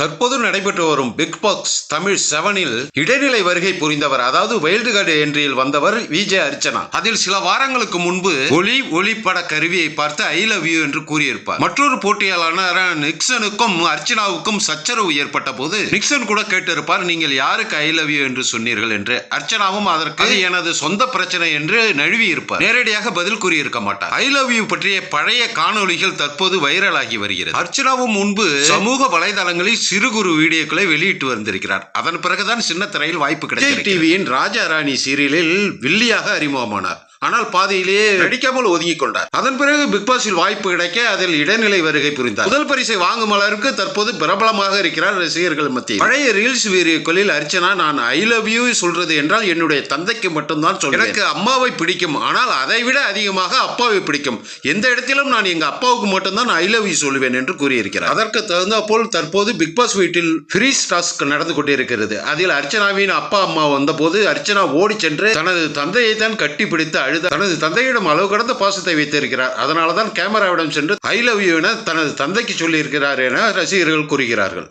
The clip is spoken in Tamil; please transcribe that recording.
தற்போது நடைபெற்று வரும் பிக் பாக்ஸ் தமிழ் செவனில் இடைநிலை வருகை புரிந்தவர் அதாவது வைல்டு கார்டு என்றியில் வந்தவர் விஜய் அர்ச்சனா. அதில் சில வாரங்களுக்கு முன்பு ஒளி ஒளிப்பட கருவியை பார்த்து ஐ லவ் யூ என்று கூறியிருப்பார். மற்றொரு போட்டியாளரான நிக்சனுக்கும் அர்ச்சனாவுக்கும் சச்சரவு ஏற்பட்ட போது நிக்சன் கூட கேட்டிருப்பார் நீங்கள் யாருக்கு ஐ லவ் யூ என்று சொன்னீர்கள்? என்று. அர்ச்சனாவும் அதற்கு எனது சொந்த பிரச்சனை என்று நழுவி இருப்பார் நேரடியாக பதில் கூறியிருக்க மாட்டார். ஐ லவ் யூ பற்றிய பழைய காணொளிகள் தற்போது வைரலாகி வருகிறது. அர்ச்சனாவும் முன்பு சமூக வலைதளங்களில் சிறு குறு வீடியோக்களை வெளியிட்டு வந்திருக்கிறார். அதன் பிறகுதான் சின்ன திரையில் வாய்ப்பு கிடைச்சது டிவியின் ராஜா ராணி சீரியலில் வில்லியாக அறிமுகமானார். ஆனால் பாதியிலேயே நடிக்காமல் ஒதுங்கிக் கொண்டார். அதன் பிறகு பிக் பாஸில் வாய்ப்பு கிடைக்க அதில் இடைநிலை வருகை புரிந்தார். முதல் பரிசை வாங்கும் அளவிற்கு தற்போது பிரபலமாக இருக்கிறார் ரசிகர்கள் மத்தியில். பழைய ரீல்ஸ் வீடியோக்களில் அர்ச்சனா நான் ஐ லவ் யூ சொல்றது என்றால் என்னுடைய தந்தைக்கு மட்டும்தான் சொல்றேன் எனக்கு அம்மாவை பிடிக்கும். ஆனால் அதை விட அதிகமாக அப்பாவை பிடிக்கும். எந்த இடத்திலும் நான் எங்க அப்பாவுக்கு மட்டும்தான் ஐ லவ் யூ சொல்லுவேன் என்று கூறியிருக்கிறார். அதற்கு தகுந்த போல் தற்போது பிக் பாஸ் வீட்டில் ஃப்ரீஸ் டாஸ்க் நடந்து கொண்டிருக்கிறது. அதில் அர்ச்சனாவின் அப்பா அம்மா வந்தபோது அர்ச்சனா ஓடி சென்று தனது தந்தையை தான் கட்டிப்பிடித்து அழுத தனது தந்தையிடம் அளவு கடந்த பாசத்தை வைத்திருக்கிறார். அதனால தான் கேமராவிடம் சென்று ஐ லவ் யூ என தனது தந்தைக்கு சொல்லியிருக்கிறார் என ரசிகர்கள் கூறுகிறார்கள்.